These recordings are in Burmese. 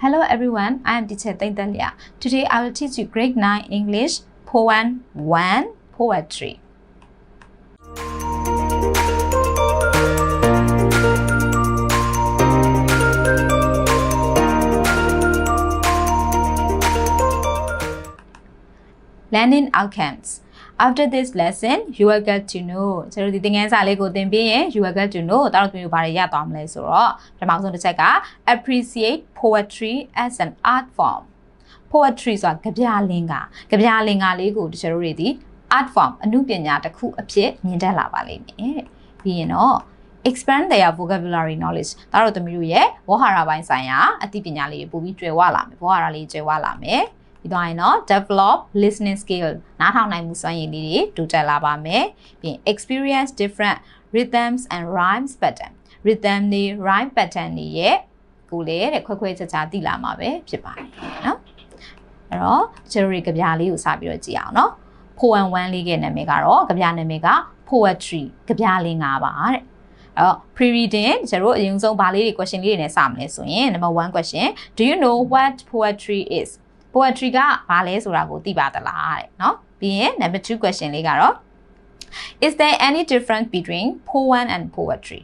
Hello everyone, I am teacher Taintalia. Today I will teach you grade 9 English poem 1 poetry. Learning outcomes. After this lesson, you will get to know ကျွန်တော်ဒီသင်ခန်းစာလေးကိုသင်ပြီးရင် you will get to know တာတော့မျိုးဘာတွေရသွားမလဲဆိုတော့ပထမဆုံးတစ်ချက်က appreciate poetry as an art form poetry ဆိုတာကြပြလင်္ကာကြပြလင်္ကာလေးကိုကျွန်တော်တို့တွေဒီ art form အမှုပညာတစ်ခုအဖြစ်မြင်တတ်လာပါလိမ့်မယ်တဲ့ပြီးရင်တော့ expand their vocabulary knowledge ဒါတော့သမီးတို့ရဲ့ဝေါဟာရပိုင်းဆိုင်ရာအသိပညာလေးပို့ပြီးကျွယ်ဝလာမယ်ဝေါဟာရလေးကျွယ်ဝလာမယ် ပြီးတော့ရင်တော့ develop listening skill နားထောင်နိုင်မှုစွမ်းရည်လေးတွေတိုးတက်လာပါမယ်ပြီးရင် experience different rhythms and rhymes pattern rhythm တွေ rhyme pattern တွေရဲ့ကိုလေတဲ့ခွဲခွဲခြားခြားသိလာမှာပဲဖြစ်ပါတယ်နော်အဲ့တော့ကျွန်တော်တို့ကြပြလေးကိုစပြီးတော့ကြည့်အောင်နော် poem 1လေးရဲ့နာမည်ကတော့ကြပြနာမည်က poetry ကြပြလေး၅ပါတဲ့အဲ့တော့ pre reading ကျွန်တော်တို့အရင်ဆုံးဗာလေးတွေ question လေးတွေနဲ့စမလဲဆိုရင် number 1 question do you know what poetry is poetry ကဘာလဲဆိုတာကိုသိပါသလားတဲ့เนาะပြီးရင် number 2 question လေးကတော့ is there any difference between poem and poetry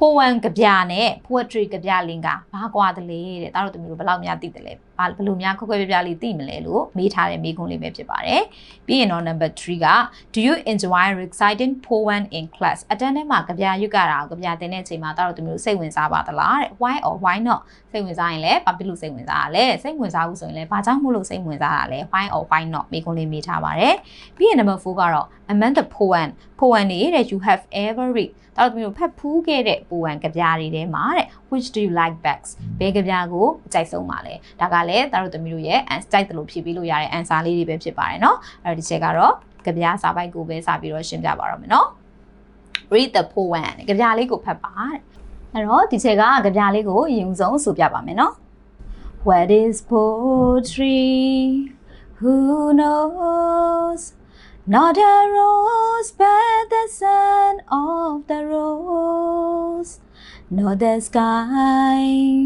Poem ကြပြနဲ့ poetry ကြပြလင်ကဘာကွာသလဲတဲ့ဒါတော့သူမျိုးဘယ်လောက်များသိတယ်လဲဘာဘယ်လိုများခွဲခွဲပြပြလေးသိမလဲလို့မေးထားတဲ့မေးခွန်းလေးပဲဖြစ်ပါတယ်ပြီးရင်တော့ number 3က do you enjoy reciting poem in class အတန်းထဲမှာကြပြရွတ်ကြတာကိုကြပြတင်တဲ့အချိန်မှာဒါတော့သူမျိုးစိတ်ဝင်စားပါသလားတဲ့ why or why not စိတ်ဝင်စားရင်လည်းဘာဖြစ်လို့စိတ်ဝင်စားရလဲစိတ်ဝင်စားဘူးဆိုရင်လည်းဘာကြောင့်မို့လို့စိတ်ဝင်စားတာလဲ why or why not မေးခွန်းလေးမေးထားပါတယ်ပြီးရင် number 4ကတော့ among the poem poem တွေတဲ့ you have ever read ဒါတော့မျိုးဖတ်ဖူးခဲ့တဲ့ poem ကြပြတွေထဲမှာတဲ့ which do you like best ဘယ်ကြပြကိုအကြိုက်ဆုံးပါလဲဒါကလည်းဒါတို့သမီးတို့ရဲ့ answer ကြိုက်တယ်လို့ဖြေပေးလို့ရတဲ့ answer လေးတွေပဲဖြစ်ပါတယ်เนาะအဲ့တော့ဒီချက်ကတော့ကြပြစာပိုက်ကိုပဲစပြီးတော့ရှင်းပြပါတော့မယ်เนาะ read the poem ကြပြလေးကိုဖတ်ပါတဲ့အဲ့တော့ဒီချက်ကကြပြလေးကိုအရင်ဆုံးဆိုပြပါမယ်เนาะ What is poetry who knows Not a rose, but the sun of the rose. Not the sky,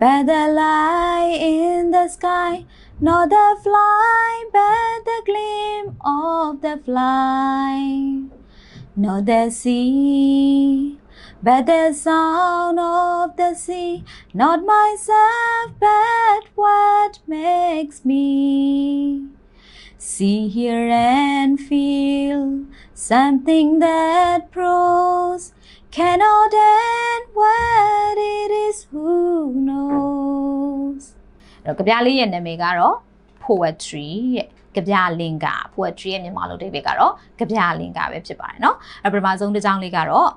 but the light in the sky. Not the fly, but the gleam of the fly. Not the sea, but the sound of the sea. Not myself, but what makes me. See, hear, and feel something that proves cannot end what it is who knows အဲ့တော့ကြပြလေးရဲ့နာမည်ကတော့ poetry တဲ့ကြပြလင်္ကာ poetry ရဲ့မြန်မာလိုအဓိပ္ပာယ်ကတော့ကြပြလင်္ကာပဲဖြစ်ပါတယ်เนาะအဲ့ပထမဆုံးတစ်ကြောင်းလေးကတော့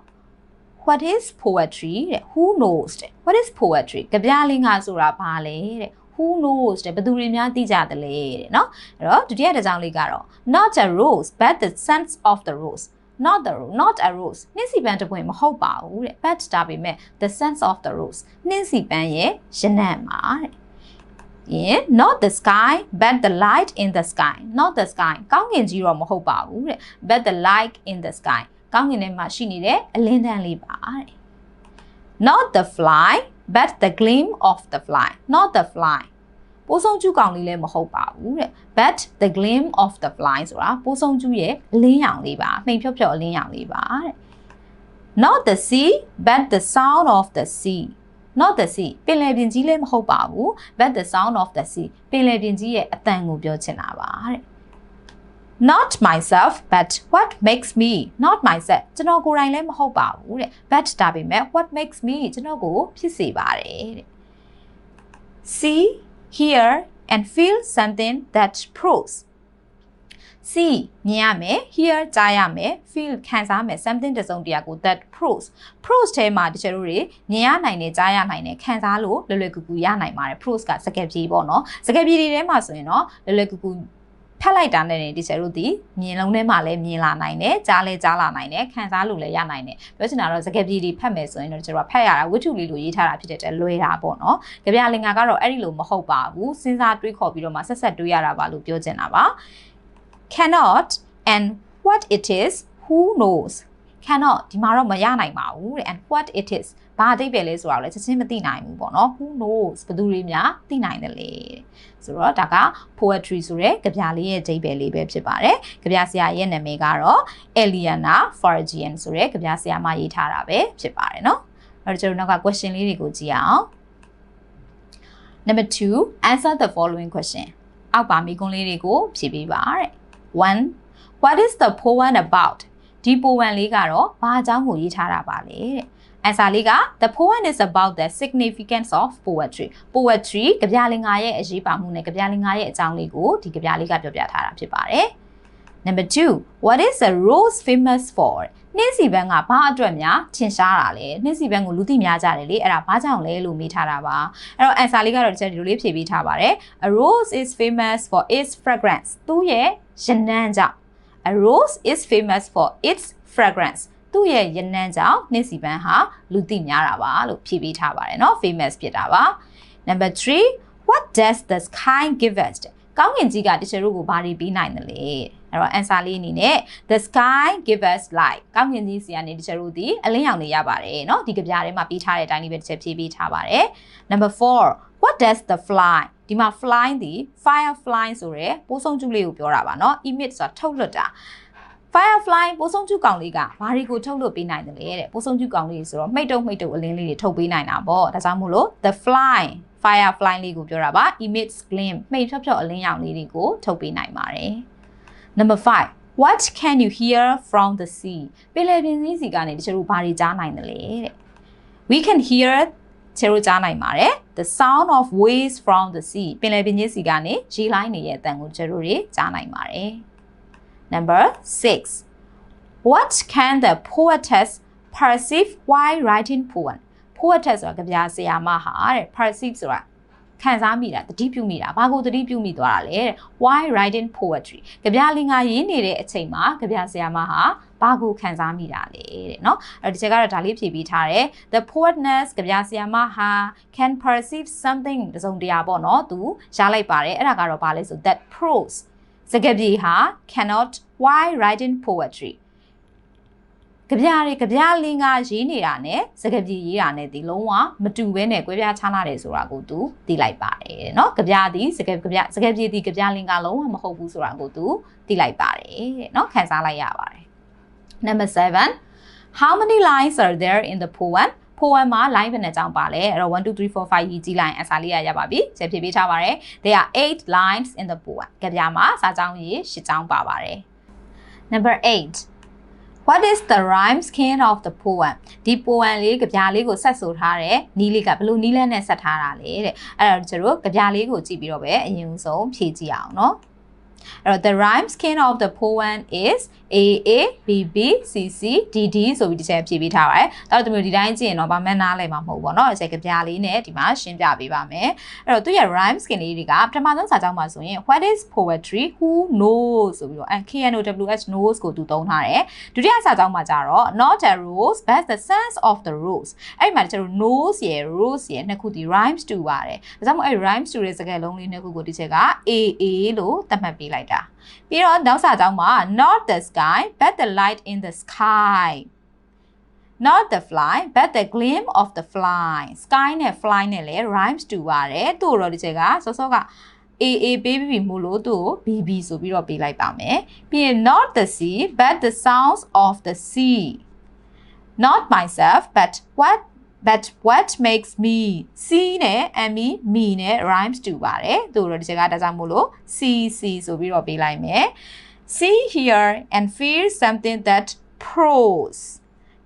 what is poetry တဲ့ who knows တဲ့ what is poetry ကြပြလင်္ကာဆိုတာဘာလဲတဲ့ who knows တဲ့ဘယ်သူတွေများသိကြသလဲတဲ့เนาะအဲ့တော့ဒုတိယတစ်ကြောင်းလေးကတော့ not a rose but the sense of the rose not the rose not a rose နှင်းစီပန်းတစ်ပွင့်မဟုတ်ပါဘူးတဲ့ but တာပေမဲ့ the sense of the rose နှင်းစီပန်းရဲ့ရနံ့မှာတဲ့ yeah not the sky but the light in the sky not the sky ကောင်းကင်ကြီးတော့မဟုတ်ပါဘူးတဲ့ but the light in the sky ကောင်းကင်ထဲမှာရှိနေတဲ့အလင်းတန်းလေးပါတဲ့ not the fly but the gleam of the fly not the fly ပိုးဆုံးကျူးကောင်လေးလည်းမဟုတ်ပါဘူးတဲ့ but the gleam of the fly ဆိုတာပိုးဆုံးကျူးရဲ့အလင်းရောင်လေးပါနှိမ်ဖြော့ဖြော့အလင်းရောင်လေးပါတဲ့ not the sea but the sound of the sea not the sea ပင်လယ်ပြင်ကြီးလည်းမဟုတ်ပါဘူး but the sound of the sea ပင်လယ်ပြင်ကြီးရဲ့အတန်ကိုပြောချင်တာပါတဲ့ not myself but what makes me not myself ကျွန်တော်ကိုယ်တိုင်လည်းမဟုတ်ပါဘူးတဲ့ but ဒါပေမဲ့ what makes me ကျွန်တော်ကိုဖြစ်စေပါတယ်တဲ့ see hear and feel something that proves see မြင်ရမယ် hear ကြားရမယ် feel ခံစားမယ် something တစ်စုံတစ်ရာကို that proves proves ထဲမှာတချို့တွေမြင်ရနိုင်တယ်ကြားရနိုင်တယ်ခံစားလို့လွယ်လွယ်ကူကူရနိုင်ပါတယ် proves ကစကားပြေးပေါ့နော်စကားပြေးတွေထဲမှာဆိုရင်တော့လွယ်လွယ်ကူကူ ဖတ်လိုက်တာနဲ့ဒီဆယ်တို့ဒီမြင်လုံးထဲမှာလည်းမြင်လာနိုင်တယ်ကြားလည်းကြားလာနိုင်တယ်ခံစားလို့လည်းရနိုင်တယ်ပြောချင်တာတော့စကားပြေးတွေဖတ်မယ်ဆိုရင်တော့ကျွန်တော်ဖတ်ရတာဝတ္ထုလေးလိုရေးထားတာဖြစ်တဲ့လွယ်တာပေါ့နော်ကြပြလင်္ကာကတော့အဲ့ဒီလိုမဟုတ်ပါဘူးစဉ်းစားတွေးခေါ်ပြီးတော့မှဆက်ဆက်တွေးရတာပါလို့ပြောချင်တာပါ cannot and what it is who knows cannot ဒီမှာတော့မရနိုင်ပါဘူးတဲ့ and what it is ဘာအဓိပ္ပာယ်လဲဆိုတာကိုလည်းချက်ချင်းမသိနိုင်ဘူးပေါ့နော် who knows ဘယ်သူတွေများသိနိုင်တယ်လဲဆိုတော့ဒါက poetry ဆိုတဲ့ကြပြလေးရဲ့အဓိပ္ပာယ်လေးပဲဖြစ်ပါတယ်ကြပြဆရာရဲ့နာမည်ကတော့ Eliana Fargian ဆိုတဲ့ကြပြဆရာမရေးထားတာပဲဖြစ်ပါတယ်နော်အဲ့တော့ကျွန်တော်နောက်က question လေးတွေကိုကြည့်အောင် Number 2 answer the following question အောက်ပါမိကွန်းလေးတွေကိုဖြေပေးပါတဲ့1 What is the poem about ဒီ poem လေးကတော့ဘာအကြောင်းကိုရေးထားတာပါလဲတဲ့ answer လေးက the poem is about the significance of poetry poetry ကြပြလင်္ကာရဲ့အရေးပါမှုနဲ့ကြပြလင်္ကာရဲ့အကြောင်းလေးကိုဒီကြပြလေးကပြောပြထားတာဖြစ်ပါတယ် Number 2 what is a rose famous for နှင်းစီပန်းကဘာအတွက်များထင်ရှားတာလဲနှင်းစီပန်းကိုလူသိများကြတယ်လေအဲ့ဒါဘာကြောင့်လဲလို့မေးထားတာပါအဲ့တော့ answer လေးကတော့ဒီချက်ဒီလိုလေးဖြေပေးထားပါတယ် a rose is famous for its fragrance သူ့ရဲ့ရနံ့ကြောင့် a rose is famous for its fragrance သူ့ရဲ့ရနံ့ကြောင့်နှင်းစီပန်းဟာလူသိများတာပါလို့ဖြေပေးထားပါတယ်เนาะ famous ဖြစ်တာပါ number 3 what does the sky give us ကောင်းကင်ကြီးကတချို့ကိုဘာတွေပြီးနိုင်တယ်လဲအဲ့တော့ answer လေးအနေနဲ့ the sky give us light ကောင်းကင်ကြီးစီကနေတချို့တို့ဒီအလင်းရောင်တွေရပါတယ်เนาะဒီကြပြားထဲမှာပြီးထားတဲ့အတိုင်းလေးပဲတစ်ချက်ဖြည့်ပေးထားပါတယ် number 4 what does the fly ဒီမှာ fly ဒီ firefly ဆိုရယ်ပိုးဆုံးကျူးလေးကိုပြောတာပါเนาะ emit ဆိုတာထုတ်လွှတ်တာ firefly ပိုးဆုံးကျူးကောင်လေးကဘာတွေကိုထုတ်လွှတ်ပေးနိုင်တယ်လဲတဲ့ပိုးဆုံးကျူးကောင်လေးဆိုတော့မှိတ်တုံမှိတ်တုံအလင်းလေးတွေထုတ်ပေးနိုင်တာပေါ့ဒါကြောင့်မို့လို့ the fly firefly လေးကိုပြောတာပါ emits gleam မှိတ်ဖြော့ဖြော့အလင်းရောင်လေးတွေကိုထုတ်ပေးနိုင်ပါတယ် number 5 what can you hear from the sea ပင်လယ်ပြင်စီကနေတချို့တို့ဘာတွေကြားနိုင်တယ်လဲတဲ့ we can hear ချေတို့ကြားနိုင်ပါတယ် the sound of waves from the sea ပင်လယ်ပြင်ကြီးစီကနေရေလိုင်းနေရဲ့အတန်ကိုချေတို့တွေကြားနိုင်ပါတယ် number 6 what can the poetess perceive while writing poem poetess ဆိုတာကြပြဆရာမဟာတဲ့ perceive ဆိုတာခံစားမိတာတတိပြုမိတာဘာကိုတတိပြုမိသွားတာလဲတဲ့ why writing poetry ကြပြလင်္ကာရေးနေတဲ့အချိန်မှာကြပြဆရာမဟာဘာကိုခံစားမိတာလဲတဲ့เนาะအဲ့ဒီချက်ကတော့ဒါလေးဖြည့်ပြီးထားတယ် the poetness ကြပြဆရာမဟာ can perceive something တစုံတရာပေါ့เนาะသူရလိုက်ပါတယ်အဲ့ဒါကတော့ဘာလဲဆို that prose စကားပြေဟာ cannot why writing poetry ကြပြတွေကြပြလင်းကရေးနေတာနဲ့စကားပြေရေးတာနဲ့ဒီလုံးဝမတူဘဲနဲ့ကွဲပြားခြားနာတယ်ဆိုတာကိုသူသိလိုက်ပါတယ်เนาะကြပြသည်စကားကြပြစကားပြေသည်ကြပြလင်းကလုံးဝမဟုတ်ဘူးဆိုတာကိုသူသိလိုက်ပါတယ်တဲ့เนาะခန်းစားလိုက်ရပါတယ် Number 7 How many lines are there in the poem 41မှာ line ဘယ်နှကြောင်းပါလဲအဲ့တော့1 2 3 4 5ရေးကြည့်လိုက်အစားလေးရရပါပြီချက်ဖြည့်ပေးထားပါတယ် there are 8 lines in the poem ကြပြမှာစာကြောင်းရေး၈ကြောင်းပါပါတယ် number 8 What is the rhyme scheme of the poem? ဒီ poem လေးကြပြားလေးကိုဆက်ဆိုထားတယ်။နီးလေးကဘလို့နီးလဲနဲ့ဆက်ထားတာလေတဲ့။အဲ့တော့ကျွန်တော်ကြပြားလေးကိုကြည့်ပြီးတော့ပဲအရင်ဆုံးဖြည့်ကြည့်အောင်နော်။ အဲ့တော့ the rhyme scheme of the poem is A A B B C C D D ဆိုပြီးတစ်ချက်ဖြည့်ပေးထားပါတယ်။ဒါတော့ဒီမျိုးဒီတိုင်းကြည့်ရင်တော့ဘာမှနားလည်မှာမဟုတ်ဘူးပေါ့နော်။အချက်ကြပြလေးနဲ့ဒီမှာရှင်းပြပေးပါမယ်။အဲ့တော့သူရဲ့ rhyme scheme လေးတွေကပထမဆုံးစာကြောင်းမှာဆိုရင် what is poetry who knows ဆိုပြီးတော့ KNOWH knows ကိုသူသုံးထားတယ်။ဒုတိယစာကြောင်းမှာကျတော့ not a rose but the sense of the rose အဲ့ဒီမှာကျတော့ knows ရယ် rose ရယ်နှစ်ခုဒီ rhymes တူပါတယ်။ဒါကြောင့်မို့အဲ့ rhymes တူတဲ့စကားလုံးလေးနှစ်ခုကိုဒီချက်က AA လို့သတ်မှတ်ပေးလိုက်တာ။ပြီးတော့နောက်စာကြောင်းမှာ not the sky but the light in the sky not the fly but the gleam of the fly sky နဲ့ fly နဲ့လည်း rhymes တူပါတယ်သူ့တော့ဒီချက်ကစောစောက AA ပေးပြီးမို့လို့သူ့ကို BB ဆိုပြီးတော့ပေးလိုက်ပါမယ်ပြီးရင် not the sea but the sounds of the sea not myself but what but what makes me see နဲ့ me me နဲ့ rhymes တူပါတယ်သူတို့ဒီချက်ကဒါကြောင့်မို့လို့ see see ဆိုပြီးတော့ပေးလိုက်မယ် see hear and feel something that prose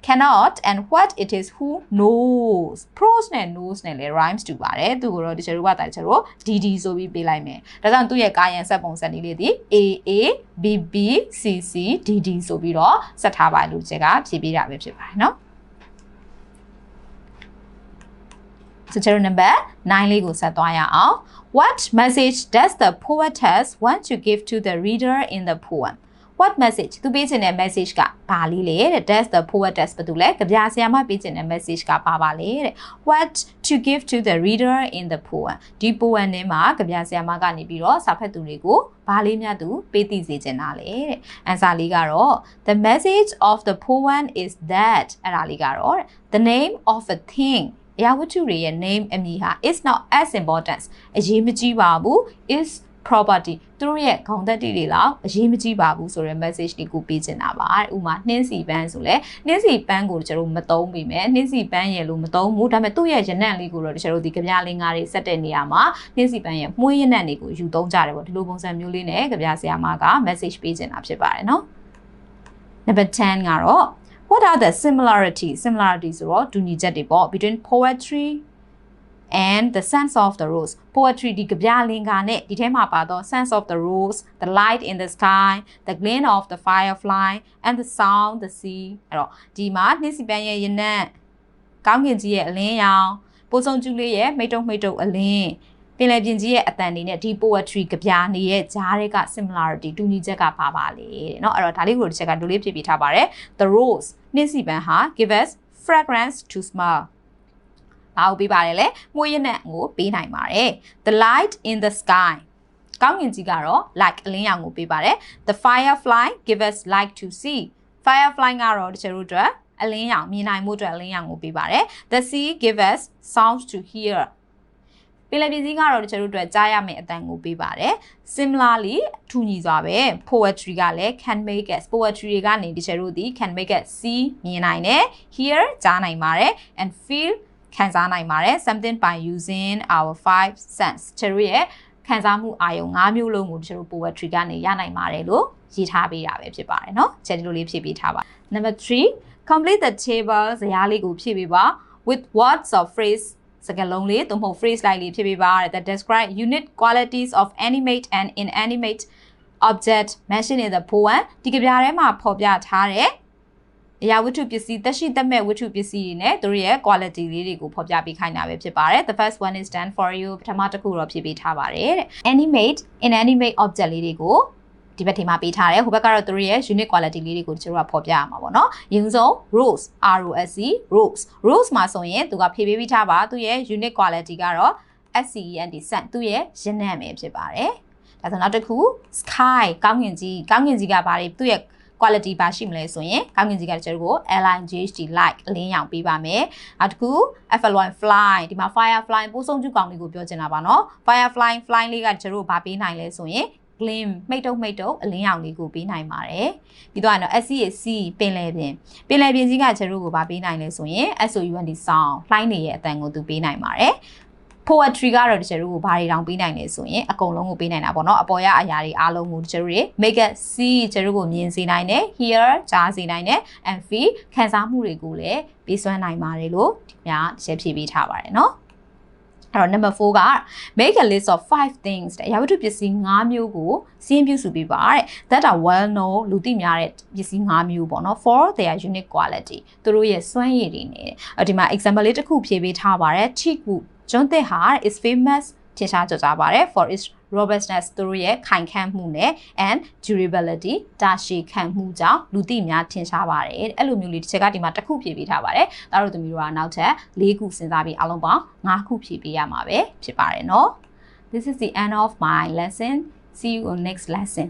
cannot and what it is who knows prose နဲ့ knows နဲ့လည်း rhymes တူပါတယ်သူကိုတော့ဒီချက်တို့ကတာချက်တို့ dd ဆိုပြီးပေးလိုက်မယ်ဒါကြောင့်သူ့ရဲ့ကာယံဆက်ပုံစံလေးလေးဒီ aa bb cc dd ဆိုပြီးတော့ဆက်ထားပါလို့ချက်ကဖြည့်ပေးတာပဲဖြစ်ပါတယ်เนาะ ဆိုကျွန်တော် number 9လေးကိုဆက်သွားရအောင် What message does the poetess want to give to the reader in the poem what message သူပေးချင်တဲ့ message ကဘာလေးလဲတဲ့ does the poetess ဘာတူလဲကြပြဆရာမပေးချင်တဲ့ message ကဘာပါလဲတဲ့ what to give to the reader in the poem ဒီ poem ထဲမှာကြပြဆရာမကနေပြီးတော့စာဖတ်သူတွေကိုဘာလေးများသူပေးသိစေချင်တာလဲတဲ့ answer လေးကတော့ the message of the poem is that အဲ့ဒါလေးကတော့တဲ့ the name of a thing အရာဝတ္ထုတွေရဲ့ name အမည်ဟာ is not as important အရေးမကြီးပါဘူး is property သူတို့ရဲ့ခေါင်းသက်တိတွေလောက်အရေးမကြီးပါဘူးဆိုတဲ့ message တွေကိုပေးချင်တာပါတဲ့ဥမာနှင်းစီပန်းဆိုလဲနှင်းစီပန်းကိုကျွန်တော်တို့မသုံးပြီမယ်နှင်းစီပန်းရဲ့လို့မသုံးဘူးဒါပေမဲ့သူ့ရဲ့ရနံ့လေးကိုတော့ကျွန်တော်တို့ဒီကြပြလင်းကားတွေဆက်တဲ့နေရာမှာနှင်းစီပန်းရဲ့မှုေးရနံ့တွေကိုယူသုံးကြတယ်ပေါ့ဒီလိုပုံစံမျိုးလေးနဲ့ကြပြဆရာမက message ပေးချင်တာဖြစ်ပါတယ်နော် number 10ကတော့ what are the similarities similarities ဆိုတော့တူညီချက်တွေပေါ့ between poetry and the sense of the rose poetry ဒီကြပြလင်္ကာနဲ့ဒီထဲမှာပါတော့ sense of the rose the light in the sky the gleam of the firefly and the sound the sea အဲ့တော့ဒီမှာနှင်းစီပန်းရဲ့ရနံ့ကောင်းကင်ကြီးရဲ့အလင်းရောင်ပိုးစုံကျူးလေးရဲ့မိတ်တုံမိတ်တုံအလင်းပ င်လယ်ပြင်ကြီးရဲ့အတန်တွေနဲ့ဒီ poetry ကြပြနေရဲ့ဂျားတွေက similarity တူညီချက်ကပါပါလေတဲ့เนาะအဲ့တော့ဒါလေးကိုဒီချက်ကဒူလေးပြပြထားပါတယ် the rose နှင်းစီပန်းဟာ give us fragrance to smell ဘာကိုပေးပါတယ်လဲမှုရနံ့ကိုပေးနိုင်ပါတယ် the light in the sky ကောင်းကင်ကြီးကတော့ light အလင်းရောင်ကိုပေးပါတယ် the firefly give us light to see firefly ကတော့တချို့တို့အတွက်အလင်းရောင်မြင်နိုင်မှုအတွက်အလင်းရောင်ကိုပေးပါတယ် the sea give us sounds to hear ပင်လယ်ပြင်ကြီးကတော့တချို့တို့အတွက်ကြားရမယ့်အတန်ကိုပေးပါတယ် similarly ထူညီစွာပဲ poetry ကလည်း can make us poetry တွေကနေတချို့တို့ဒီ can make us see မြင်နိုင်တယ် hear ကြားနိုင်ပါတယ် and feel ခံစားနိုင်ပါတယ် something by using our five sense တချို့ရဲ့ခံစားမှုအာရုံ၅မျိုးလုံးကိုတချို့ poetry ကနေရနိုင်ပါတယ်လို့ရေးထားပေးတာပဲဖြစ်ပါတယ်เนาะချက်ဒီလိုလေးဖြည့်ပေးထားပါ number 3 complete the table ဇယားလေးကိုဖြည့်ပေးပါ with words or phrase စကားလုံးလေးသို့မဟုတ် phrase လိုက်လေးဖြည့်ပေးပါတဲ့ that describe unique qualities of animate and inanimate object mentioned in the poem ဒီကြပြထဲမှာဖော်ပြထားတဲ့အရာဝတ္ထုပစ္စည်းသက်ရှိသက်မဲ့ဝတ္ထုပစ္စည်းတွေနဲ့သူတို့ရဲ့ quality လေးတွေကိုဖော်ပြပေးခိုင်းတာပဲဖြစ်ပါတယ် the first one is done for you ပထမတစ်ခုတော့ဖြည့်ပေးထားပါတယ်တဲ့ animate inanimate object လေးတွေကို ဒီဘက်ထဲမှာပေးထားတယ်ဟိုဘက်ကတော့သူတို့ရဲ့ unique quality လေးတွေကိုကျွန်တော်ကဖော်ပြရမှာပေါ့နော်။ရင်ဆုံး rose R O S E rose rose မှာဆိုရင်သူကဖြည့်ပေးပြီးထားပါသူရဲ့ unique quality ကတော့ S C E N D sun သူရဲ့ရနံ့ပဲဖြစ်ပါတယ်။ဒါဆိုနောက်တစ်ခု sky ကောင်းကင်ကြီးကောင်းကင်ကြီးကဘာတွေသူ့ရဲ့ quality ပါရှိမလဲဆိုရင်ကောင်းကင်ကြီးကကျွန်တော်တို့ကို airline GHD like အလင်းရောင်ပေးပါမယ်။နောက်တစ်ခု F1 fly ဒီမှာ firefly ပိုးဆုံးကျူကောင်လေးကိုပြောချင်တာပါနော်။ firefly fly လေးကကျွန်တော်တို့ဘာပေးနိုင်လဲဆိုရင် gleam မိတ်တုံမိတ်တုံအလင်းရောင်လေးကိုပေးနိုင်ပါတယ်။ပြီးတော့နော် SCAC ပင်လယ်ပြင်ပင်လယ်ပြင်ကြီးကကျွန်တော်တို့ကိုဘာပေးနိုင်လဲဆိုရင် SOUND sound လှိုင်းနေရဲ့အတန်ကိုသူပေးနိုင်ပါတယ်။ poetry ကတော့တချို့တို့ဘာတွေတောင်ပေးနိုင်လဲဆိုရင်အကုန်လုံးကိုပေးနိုင်တာပေါ့နော်အပေါ်ရအရာတွေအားလုံးကိုတချို့တွေ make it see တချို့ကိုမြင်စေနိုင်တယ် hear ကြားစေနိုင်တယ် and feel ခံစားမှုတွေကိုလည်းပေးစွမ်းနိုင်ပါတယ်လို့ဒီများတစ်ချက်ဖြည့်ပေးထားပါတယ်နော် အဲ့တော့ number 4က make a list of 5 things တဲ့အရာဝတ္ထုပစ္စည်း5မျိုးကိုစီးရင်ပြုစုပေးပါတဲ့ that are well known လူသိများတဲ့ပစ္စည်း5မျိုးပေါ့နော် for their unique quality သူတို့ရဲ့စွမ်းရည်တွေနေတယ်အဲ့ဒီမှာ example လေးတစ်ခုဖြည့်ပေးထားပါတယ် teak wood ဂျွန်သစ်ဟာ is famous ထင်ရှားကြကြပါတယ် for its robustness သူတို့ရဲ့ခိုင်ခန့်မှုနဲ့ and durability တာရှည်ခံမှုကြောင့်လူသိများထင်ရှားပါတယ်အဲ့လိုမျိုးလေးတစ်ချက်ကဒီမှာတစ်ခုဖြည့်ပေးထားပါတယ်ဒါတို့သမီးတို့ကနောက်ထပ်၄ခုစဉ်းစားပြီးအလုံးပေါင်း၅ခုဖြည့်ပေးရမှာပဲဖြစ်ပါတယ်နော် This is the end of my lesson see you on next lesson